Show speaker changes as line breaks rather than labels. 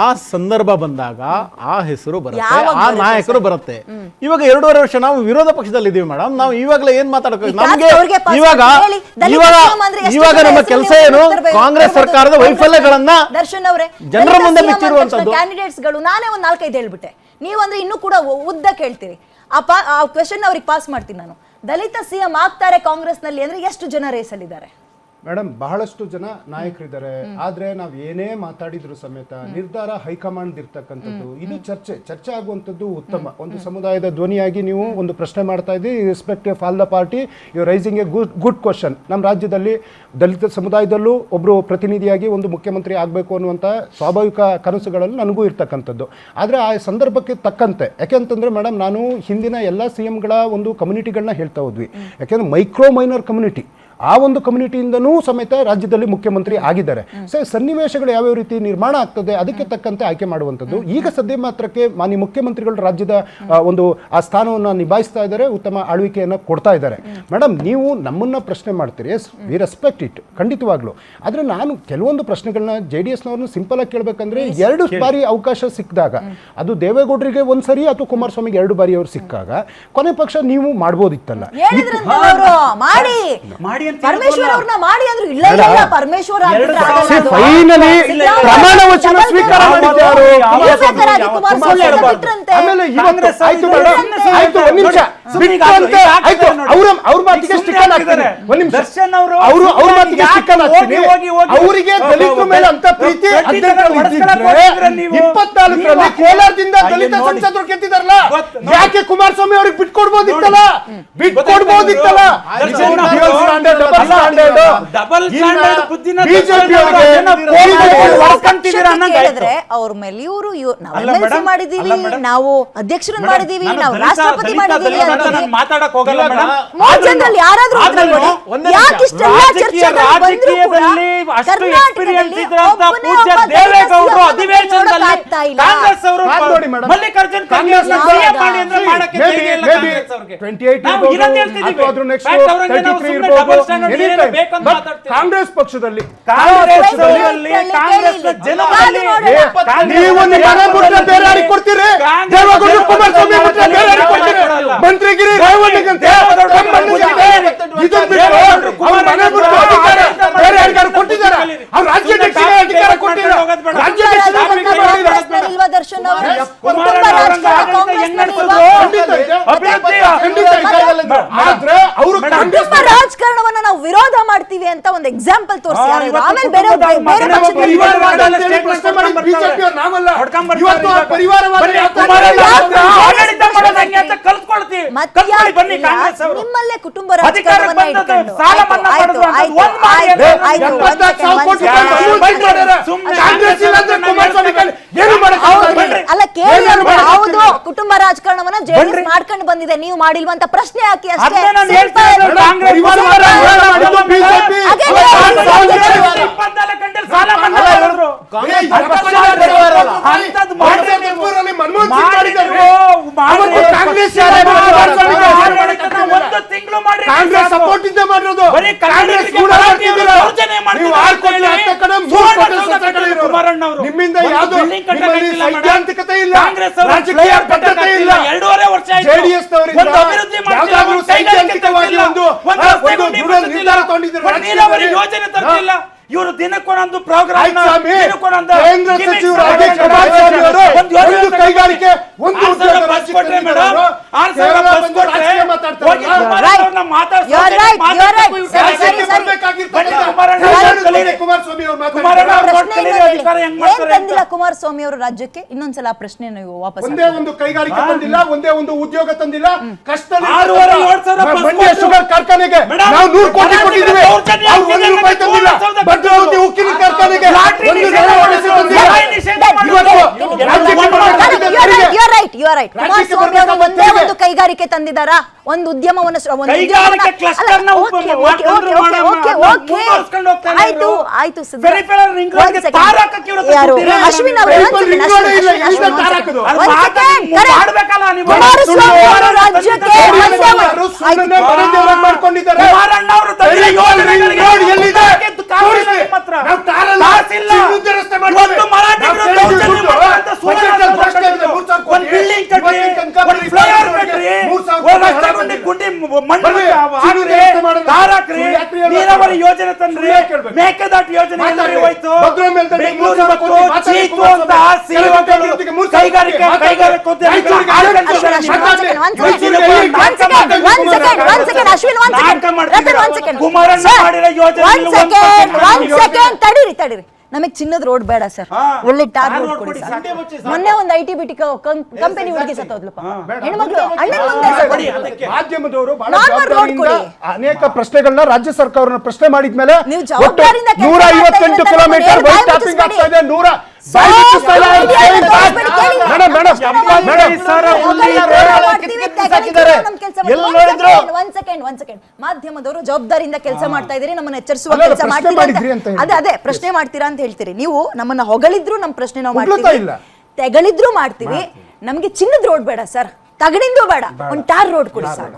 ಆ ಸಂದರ್ಭ ಬಂದಾಗ ಆ ಹೆಸರು ಬರುತ್ತೆ ಆ ನಾಯಕರು ಬರುತ್ತೆ. ಇವಾಗ ಎರಡೂವರೆ ವರ್ಷ ನಾವು ವಿರೋಧ ಪಕ್ಷದಲ್ಲಿ ಇದೀವಿ ಮೇಡಮ್. ನಾವು ಇವಾಗಲೇ ಏನ್ ನಮ್ಗೆ
ಪಾಸ್
ಇವಾಗ ಇವಾಗ ನಮ್ಮ ಕೆಲಸ ಏನು? ಕಾಂಗ್ರೆಸ್ ಸರ್ಕಾರದ ವೈಫಲ್ಯಗಳನ್ನ
ದರ್ಶನ್ ಅವರೇ
ಜನರ ಮುಂದೆ ಬಿಚ್ಚಿರುವಂತದ್ದು
ಕ್ಯಾಂಡಿಡೇಟ್ಸ್ಗಳು ನಾನೇ ಒಂದ್ ನಾಲ್ಕೈದು ಹೇಳ್ಬಿಟ್ಟೆ. ನೀವು ಅಂದ್ರೆ ಇನ್ನೂ ಕೂಡ ಉದ್ದ ಕೇಳ್ತೀರಿ. ಆ ಪಾ ಆ ಕ್ವೆಶನ್ ಅವ್ರಿಗೆ ಪಾಸ್ ಮಾಡ್ತೀನಿ ನಾನು. ದಲಿತ ಸಿಎಂ ಆಗ್ತಾರೆ ಕಾಂಗ್ರೆಸ್ನಲ್ಲಿ ಅಂದ್ರೆ ಎಷ್ಟು ಜನ ರೇಸಲ್ಲಿದ್ದಾರೆ
ಮೇಡಮ್ ಬಹಳಷ್ಟು ಜನ ನಾಯಕರಿದ್ದಾರೆ. ಆದ್ರೆ ನಾವ್ ಏನೇ ಮಾತಾಡಿದ್ರು ಸಮೇತ ನಿರ್ಧಾರ ಹೈಕಮಾಂಡ್ ಇರ್ತಕ್ಕಂಥದ್ದು. ಇದು ಚರ್ಚೆ. ಚರ್ಚೆ ಆಗುವಂಥದ್ದು ಉತ್ತಮ. ಒಂದು ಸಮುದಾಯದ ಧ್ವನಿಯಾಗಿ ನೀವು ಒಂದು ಪ್ರಶ್ನೆ ಮಾಡ್ತಾ ಇದ್ದೀವಿ respective all the party you raising a good good question ನಮ್ಮ ರಾಜ್ಯದಲ್ಲಿ ದಲಿತ ಸಮುದಾಯದಲ್ಲೂ ಒಬ್ಬರು ಪ್ರತಿನಿಧಿಯಾಗಿ ಒಂದು ಮುಖ್ಯಮಂತ್ರಿ ಆಗಬೇಕು ಅನ್ನುವಂಥ ಸ್ವಾಭಾವಿಕ ಕನಸುಗಳಲ್ಲಿ ನನಗೂ ಇರ್ತಕ್ಕಂಥದ್ದು. ಆದರೆ ಆ ಸಂದರ್ಭಕ್ಕೆ ತಕ್ಕಂತೆ. ಯಾಕೆಂತಂದ್ರೆ ಮೇಡಮ್ ನಾನು ಹಿಂದಿನ ಎಲ್ಲ ಸಿ ಎಂಗಳ ಒಂದು ಕಮ್ಯುನಿಟಿಗಳನ್ನ ಹೇಳ್ತಾ ಹೋದ್ವಿ. ಯಾಕೆಂದ್ರೆ ಮೈಕ್ರೋ ಮೈನರ್ ಕಮ್ಯುನಿಟಿ ಆ ಒಂದು ಕಮ್ಯುನಿಟಿಯಿಂದನೂ ಸಮೇತ ರಾಜ್ಯದಲ್ಲಿ ಮುಖ್ಯಮಂತ್ರಿ ಆಗಿದ್ದಾರೆ. ಸೊ ಸನ್ನಿವೇಶಗಳು ಯಾವ್ಯಾವ ರೀತಿ ನಿರ್ಮಾಣ ಆಗ್ತದೆ ಅದಕ್ಕೆ ತಕ್ಕಂತೆ ಆಯ್ಕೆ ಮಾಡುವಂಥದ್ದು. ಈಗ ಸದ್ಯ ಮಾತ್ರಕ್ಕೆ ಮಾನ್ಯ ಮುಖ್ಯಮಂತ್ರಿಗಳು ರಾಜ್ಯದ ಒಂದು ಆ ಸ್ಥಾನವನ್ನು ನಿಭಾಯಿಸ್ತಾ ಇದ್ದಾರೆ ಉತ್ತಮ ಆಳ್ವಿಕೆಯನ್ನು ಕೊಡ್ತಾ ಇದ್ದಾರೆ. ಮೇಡಮ್ ನೀವು ನಮ್ಮನ್ನ ಪ್ರಶ್ನೆ ಮಾಡ್ತೀರಿ ಎಸ್ ವಿ ರೆಸ್ಪೆಕ್ಟ್ ಇಟ್ ಖಂಡಿತವಾಗ್ಲೂ. ಆದರೆ ನಾನು ಕೆಲವೊಂದು ಪ್ರಶ್ನೆಗಳನ್ನ ಜೆ ಡಿ ಎಸ್ನವ್ರನ್ನ ಸಿಂಪಲ್ ಆಗಿ ಕೇಳಬೇಕಂದ್ರೆ ಎರಡು ಬಾರಿ ಅವಕಾಶ ಸಿಕ್ಕಿದಾಗ ಅದು ದೇವೇಗೌಡರಿಗೆ ಒಂದು ಸರಿ ಅಥವಾ ಕುಮಾರಸ್ವಾಮಿಗೆ ಎರಡು ಬಾರಿ ಅವರು ಸಿಕ್ಕಾಗ ಕೊನೆ ಪಕ್ಷ ನೀವು ಮಾಡ್ಬೋದಿತ್ತಲ್ಲ.
ಮಾಡಿ
ಮಾಡಿ ಅಂತ
ಪರಮೇಶ್ವರ್ ಅವ್ರನ್ನ ಮಾಡಿ ಅಂದ್ರು ಇಲ್ಲ ಇಲ್ಲ ಪರಮೇಶ್ವರ್.
ಫೈನಲಿ ಪ್ರಮಾಣ ವಚನ
double
ಸ್ವೀಕಾರ. ಆಮೇಲೆ
ಕಾಂಗ್ರೆಸ್
ಆಯ್ತು
ಅವ್ರು
ಆಯ್ತು ಒಂದ್ ನಿಮಿಷ. ಆಯ್ತು. ಅವ್ರ ಮಾತಿಗೆ ಸ್ಟಿಕ್ಕನ್. ಒಂದ್ ನಿಮಿಷ.
ದರ್ಶನ್ ಅವರು
ಅವರು ಅವ್ರ ಮಾತಿಗೆ ಸ್ಟಿಕ್ಕನ್ ಹಾಕ್ತೀನಿ. ಅವರಿಗೆ
ಹೋಗಿ,
ದಲಿತರ ಮೇಲೆ ಅಂತ ಪ್ರೀತಿ. ಇಪ್ಪತ್ನಾಲ್ಕರಲ್ಲಿ ಕೋಲಾರದಿಂದ ದಲಿತ. ಸಂಸದರು
ಕೆತ್ತಿದಾರಲ್ಲ.
ಯಾಕೆ ಕುಮಾರಸ್ವಾಮಿ ಅವ್ರಿಗೆ ಬಿಟ್ಕೊಡ್ಬೋದಿತ್ತಲ್ಲ? ಬಿಟ್ಕೊಡ್ಬೋದಿತ್ತಲ್ಲ? பல்லாண்டு
ಡಬಲ್ ಸ್ಟ್ಯಾಂಡರ್ಡ್ ಅವರು ಹೊಡ್ಕೊಂತಿದ್ದೀರಾ ಅನ್ನಂಗ್ ಆಯ್ತು.
ಕೇಳಿದ್ರೆ ಅವ್ರ ಮೇಲೆ ಇವರು ನಾವು
ಅಲ್ಲ
ಎಂ ಎಲ್ ಸಿ
ಮೇಡಮ್,
ಮಾಡಿದೀವಿ ನಾವು ಅಧ್ಯಕ್ಷರನ್ನ ಮಾಡಿದೀವಿ ನಾವು ರಾಷ್ಟ್ರಪತಿ ಮಾಡಿದೀವಿ
ಮಾತಾಡಕ್ ಹೋಗಲ್ಲ ಮೇಡಮ್.
ಯಾರಾದ್ರೂ ಯಾಕೆ ಇಷ್ಟೆಲ್ಲ ಚರ್ಚೆ ಕೂಡ ಕರ್ನಾಟಕದಲ್ಲಿ ಒಬ್ಬನೇ ಒಬ್ಬ
ದೇವೇಗೌಡರು ಅಧಿವೇಶನದಲ್ಲಿ ಕಾಂಗ್ರೆಸ್ ಅವರು. ಮಲ್ಲಿಕಾರ್ಜುನ್ ಖರ್ಗೆ ಮಾಡಿ ಅಂದ್ರೆ ಮಾಡಕ್ಕೆ
Maybe-
ಧೈರ್ಯ ಇಲ್ಲ ಕಾಂಗ್ರೆಸ್ ಅವ್ರಿಗೆ.
28
ನಾವು ಇರೋದ್
next
Fact ಅವ್ರಂಗೆ ನಾವು
33
ಸುಮ್ನೆ
ಇರ್ಬೋದು,
double
ಕಾಂಗ್ರೆಸ್ ಪಕ್ಷದಲ್ಲಿ ನೀವು ನಿಮ್ಮ ಮನೆ ಬಿಟ್ರೆ ಬೇರೆ ಯಾರಿಗೆ ಕೊಡ್ತೀರಿ
ಕಾಂಗ್ರೆಸ್
ದೇವೇಗೌಡರು
ಜನ
ಕುಮಾರಸ್ವಾಮಿ ಬಿಟ್ರೆ ಬೇರೆ ಯಾರಿಗೆ ಕೊಡ್ತೀರಿ ಮಂತ್ರಿಗಿರಿ ರೇವಣ್ಣಗಂತೆ ಇದನ್ನ ಬಿಟ್ಟು ಅವ್ರ ಮನೆ ಬಿಟ್ಟು
ಕುಮಾರಸ್ವಾಮಿ
ಅಧಿಕಾರ
ಆಡಳಿತ
ಬೇರೆ ಯಾರಿಗಾರು ಕೊಟ್ಟಿದ್ದಾರೆ ಅವ್ರ ಅಧಿಕಾರ
ರಾಜಕಾರಣ
ಇದೆ.
ಅಭಿವೃದ್ಧಿ
ಆದ್ರೆ ಅವರು ಕಾಂಗ್ರೆಸ್
ರಾಜಕಾರಣವನ್ನ ನಾವು ವಿರೋಧ ಮಾಡ್ತೀವಿ ಅಂತ ಒಂದು ಎಕ್ಸಾಂಪಲ್ ತೋರಿಸಿ. ಆಮೇಲೆ ಬೇರೆ ಬೇರೆ ನಿಮ್ಮಲ್ಲೇ ಕುಟುಂಬ ಅಲ್ಲ ಕೇಳಿ ಹೌದು ಕುಟುಂಬ ರಾಜಕಾರಣವನ್ನ ಜೆಡಿಎಸ್ ಬಂದಿದೆ ನೀವು ಮಾಡಿಲ್ವಂತ ಪ್ರಶ್ನೆ ಹಾಕಿ ಅಷ್ಟೇ
ಅದನ್ನೇ ನಾನು ಹೇಳ್ತಾ ಇರೋದು. ಕಾಂಗ್ರೆಸ್
ಪರಿವಾರವಾದ
ಪಕ್ಷ
ಮಾಡಿದ್ದು BJP.
ಅದೇ
ಅವರ
ನಾನು
ಕಾಂಗ್ರೆಸ್
ಹೇಳ್ತಾ
ಪರಿವಾರ.
ಇಪ್ಪತ್ನಾಲ್ಕು ಗಂಟೆಲಿ ಸಾಲ ಮನ್ನಾ ಮಾಡಿದ್ರು.
ಕಾಂಗ್ರೆಸ್
ಏ,
ಪಕ್ಷದ ಪರಿವಾರ
ಅಂಥದ್ದು
ಮಾಡಿದ್ರೆ
ಮಾಡಿದ್ರು.
ಮನಮೋಹನ್ ಸಿಂಗ್
ಮಾಡಿದ್ರು.
ಅವತ್ತು ಕಾಂಗ್ರೆಸ್ ಯಾರೇ
ಕುಮಾರಸ್ವಾಮಿ
ಮಾಡಿದ್ರು?
ಒಂದು ತಿಂಗಳು ಮಾಡಿ
ಕಾಂಗ್ರೆಸ್ ಸಪೋರ್ಟ್ ಇಂದ ಮಾಡಿರೋದು
ಬರೀ
ಕಾಂಗ್ರೆಸ್ ಕೂಡ
ಮರಾಠಿ
ಮಾಡ್ತಿದ್ದೀರಾ?
ದೌರ್ಜನ್ಯ ಮಾಡ್ತಿದ್ದಾರೆ
ನೀವು ಆರು ಕೋಟಿ
ಅಂತ ಹೇಳಿ
ಹತ್ತ ಕಡೆ ಮೂರು
ಸುವರ್ಣ
ಕೋಟಿ
ಸೌಧ
ಸತ್ಯಾಗ್ರಹ
ಕಟ್ಟಿದ್ರು
ಇರೋರು.
ಕುಮಾರಣ್ಣವರು.
ನಿಮ್ಮಿಂದ
ಒಂದು
ಯಾವುದು
building ಕಟ್ಟಕ್ಕೆ
ನಿಮ್ಮಲ್ಲಿ
ಆಗಿಲ್ಲ ಮೇಡಮ್.
ಸೈದ್ಧಾಂತಿಕತೆ ಇಲ್ಲ
ಕಾಂಗ್ರೆಸ್ ಅವರು
ರಾಜಕೀಯ ಬದ್ಧತೆ ಇಲ್ಲ.
ಎರಡೂವರೆ ವರ್ಷ ಒಂದು ಅಭಿವೃದ್ಧಿ ಮಾಡ್ತಿಲ್ಲ,
ಯಾವ್ದಾದ್ರು
ಒಂದು ಕೈಗಾರಿಕೆ
ಸೈದ್ಧಾಂತಿಕವಾಗಿ
ತರ್ತಿಲ್ಲ,
ಒಂದು
ಒಂದು ರಸ್ತೆ
ಒಂದು
ಗುಂಡಿ
ದೃಢ
ಮುಟ್ಟಿಲ್ಲ,
ನಿರ್ಧಾರ ತಗೊಂಡಿದ್ದಾರೆ
ಒಂದು ನೀರಾವರಿ
ರಾಜಕೀಯದಲ್ಲಿ.
ಯೋಜನೆ ತರ್ತಿಲ್ಲ ಇವರು ದಿನಕ್ಕೊಂದೊಂದು ಪ್ರೋಗ್ರಾಮ್
ಆಯ್ತು ಸ್ವಾಮಿ ಕೇಂದ್ರ ಅವರು ಒಂದು ಕೈಗಾರಿಕೆ ಒಂದು ಉದ್ಯೋಗ ರಾಜ್ಯಕ್ಕೆ ತಂದಿದ್ದಾರೆ. ಕೇವಲ ರಾಜಕೀಯ ಮಾತಾಡ್ತಾರೆ.
ಹೋಗಿ ಕುಮಾರಣ್ಣವ್ರನ್ನ ಮಾತಾಡ್ಸಿ
You're right, you're right.
ಮಾತಾಡ್ಬೇಕು,
ಸರಿ,
ರಾಜ್ಯಕ್ಕೆ
ಸರಿ, ಸರಿ.
ಬರ್ಬೇಕಾಗಿರ್ತಕ್ಕಂಥ
ಬನ್ನಿ ಕುಮಾರಣ್ಣ
ಹೆಸರು
ಅವ್ರು ಕಲೀರಿ.
ಕುಮಾರಸ್ವಾಮಿ ಅವರು
ಕುಮಾರಣ್ಣ
ಮಾತಾಡ್ತಾರೆ
ಅವ್ರು
ಪ್ರಶ್ನೆ
ಕಲೀರಿ,
ಏನು
ಅಧಿಕಾರ ಹೆಂಗ್
ಏನ್
ಮಾಡ್ತಾರೆ ಅಂತ.
ತಂದಿಲ್ಲ ಕುಮಾರಸ್ವಾಮಿ ಅವರು ರಾಜ್ಯಕ್ಕೆ ಇನ್ನೊಂದ್ಸಲ ಆ ಪ್ರಶ್ನೆ ನೀವು ವಾಪಸ್
ಒಂದೇ ಒಂದು ಕೈಗಾರಿಕೆ ತಂದಿಲ್ಲ ಒಂದೇ ಒಂದು ಉದ್ಯೋಗ ತಂದಿಲ್ಲ
ಕಷ್ಟ
ಮಂಡ್ಯ ಶುಗರ್ ಕಾರ್ಖಾನೆಗೆ ನಾವು ನೂರು ಕೋಟಿ ಕೊಟ್ಟಿದ್ದೀವಿ ಅವ್ರು ಒಂದು ರೂಪಾಯಿ ತಂದಿಲ್ಲ ಭದ್ರಾವತಿ ಉಕ್ಕಿನ ಕಾರ್ಖಾನೆಗೆ
ಲಾಟ್ರಿ
ಒಂದು
ನಿಷೇಧ
ನೂರು ತಂದಿಲ್ಲ. ಇವತ್ತು ರಾಜ್ಯಕ್ಕೆ
ರೈಟ್ ಯು ರೈಟ್ ಅವರು ಒಂದೇ ಒಂದು ಕೈಗಾರಿಕೆ ತಂದಿದಾರ ಒಂದು ಉದ್ಯಮವನ್ನು ಆಯ್ತು. ಆಯ್ತು. ಅಶ್ವಿನ್ ಅವರು
Peripheral
ಒಂದು ಬಿಲ್ಡಿಂಗ್
ಕಟ್ಟಿ
ಒಂದು
ಫ್ಲೈಓವರ್
ಕಟ್ಟಿ
ಒಂದು
ರಸ್ತೆ
ಗುಂಡಿ ಮಣ್ಣು ಹಾಕ್ರಿ ನೀರಾವರಿ ಯೋಜನೆ ತಂದ್ರಿ ಮೇಕೆದಾಟು ಯೋಜನೆ ಎಲ್ಲರಿಗೂ ಹೋಯ್ತು? ಬೆಂಗಳೂರು ಮತ್ತು ಚೀತು ಅಂತ
ಸೇವೆಗಳು
ಕೈಗಾರಿಕೆ ಕೈಗಾರಿಕೆ ಕುಮಾರಣ್ಣ ಮಾಡಿರೋ ಯೋಜನೆ
ತಡೀರಿ ತಡೀರಿ. ನಮಗೆ ಚಿನ್ನದ ರೋಡ್ ಬೇಡ ಸರ್ ಒಳ್ಳೆ ಟಾರ್ ರೋಡ್ ಕೊಡಿ ಸರ್. ಮೊನ್ನೆ ಒಂದು I T B T company ಹುಡುಗಿ ಸತ್ತೋದ್ಲಪ್ಪ. ಹೆಣ್ಮಕ್ಳು ಅಣ್ಣನ ಮುಂದೆ ಸತ್ತೋದ್ರು.
ಮಾಧ್ಯಮದವರು ಬಹಳ
Normal road
ಜವಾಬ್ದಾರಿಯಿಂದ
ಕೊಡಿ.
ಅನೇಕ ಪ್ರಶ್ನೆಗಳನ್ನ ರಾಜ್ಯ ಸರ್ಕಾರವನ್ನ ಪ್ರಶ್ನೆ ಮಾಡಿದ್ಮೇಲೆ
ನೀವು ಜವಾಬ್ದಾರಿಯಿಂದ ಕೆಲ್ಸ
ನೂರ
ಮಾಡ್ತಾ
ಐವತ್ತೆಂಟು ಕಿಲೋಮೀಟರ್ ಆಗ್ತಾ ಇದೆ ನೂರ
ಕೇಳಿ.
Madam madam madam
second, one second, one ಮಾಧ್ಯಮದವರು ಜವಾಬ್ದಾರಿಯಿಂದ ಕೆಲಸ ಮಾಡ್ತಾ ಇದ್ದೀರಿ ನಮ್ಮನ್ನ ಎಚ್ಚರಿಸುವ ಕೆಲಸ ಮಾಡ್ತೀರಿ. ಅದೇ ಅದೇ ಪ್ರಶ್ನೆ ಮಾಡ್ತೀರಾ ಅಂತ ಹೇಳ್ತೀರಿ. ನೀವು ನಮ್ಮನ್ನ ಹೊಗಳಿದ್ರು ನಮ್ಮ ಪ್ರಶ್ನೆ ನಾವು ಮಾಡ್ತೀವಿ. ತೆಗಳಿದ್ರು ಮಾಡ್ತೀವಿ. ನಮ್ಗೆ ಚಿನ್ನದ ರೋಡ್ ಬೇಡ ಸರ್ ತಗಡಿಂದು ಬೇಡ. ಒಂದ್ ಟಾರ್ ರೋಡ್ ಕೊಡಿ ಸರ್